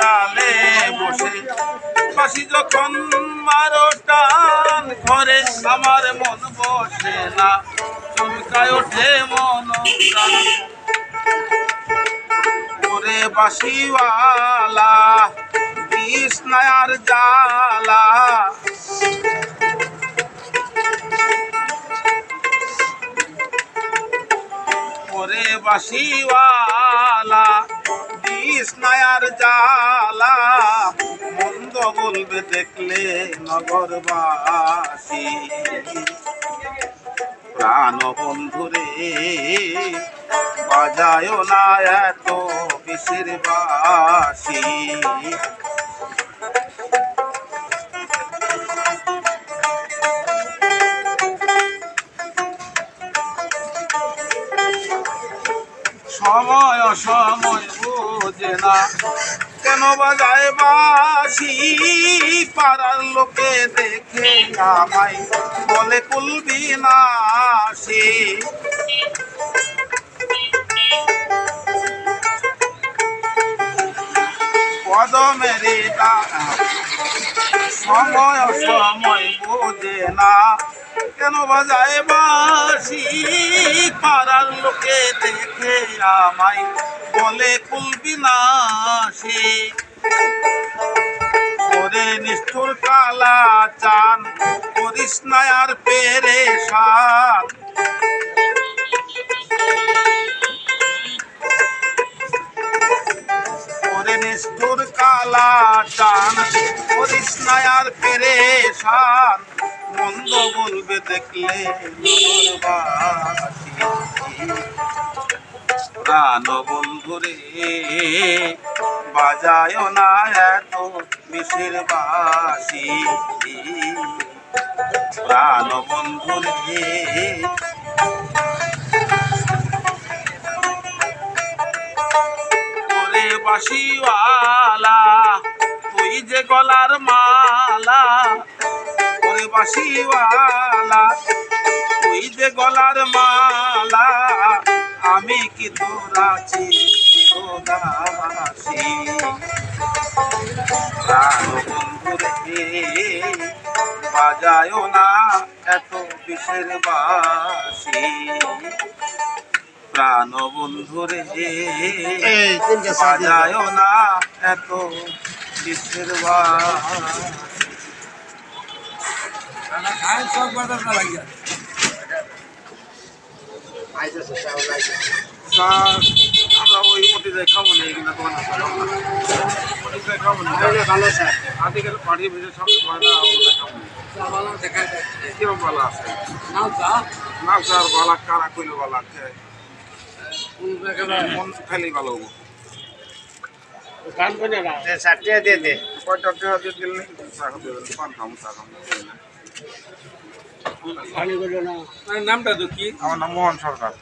ডালে বসে। বাসি যখন মারো টান ঘরে আমার মন বসে না। চমকায় ওঠে মন বাসিওয়ালা কৃষ্ণায়ার জালা বাসিওয়ালা দেখলে নগরবাসী। প্রাণ বন্ধুরে বাজায় না এত বিষের বাসি সময় অসময় বোঝে না কেন বাজায় বাসি পাড়ার লোকে দেখে আমায় বলে কুলবি না সে। কদমেরে সময় সময় বোঝে না। কেন বাজায় বাসি পাড়ার লোকে দেখে আমায় বলে কুলবি না সে ওরে নিষ্ঠুর কালা চান, করিস না আর পেরেশান। ওরে নিষ্ঠুর কালা চান, করিস না আর পেরেশান। মন্দ বলবে দেখলে নগরবাসী। প্রাণ বন্ধুরে বাজায় না এত মিশির বাসি প্রাণ বন্ধুরে, ওরে বাসিওয়ালা তুই যে গলার মালা, ওরে বাসিওয়ালা তুই যে গলার মালা আমি কি প্রাণ বন্ধুরে বাজায় না এত বিষের বাসি। প্রাণ বন্ধুরে এই তিনটে বাজায় না এত বিষের বাসি। আইতেছে সাউন্ড আইতেছে স্যার আমরা ওই মতিতে খাব না এখানে দোকান আছে মতিতে খাব না। ভালো স্যার আদিকাল পাড়ি ভেজে সব আমরা খাব না। কিরম ভালো আছে? না স্যার বালা কারা কইলে ভালো? আছে মন খাইলেই ভালো হব। ষাটটা দিয়ে দে কয়টা দিয়ে দিলে চা দেবেন পান খাব চা খাব নামটা তো কি? আমার নাম মোহন সরকার।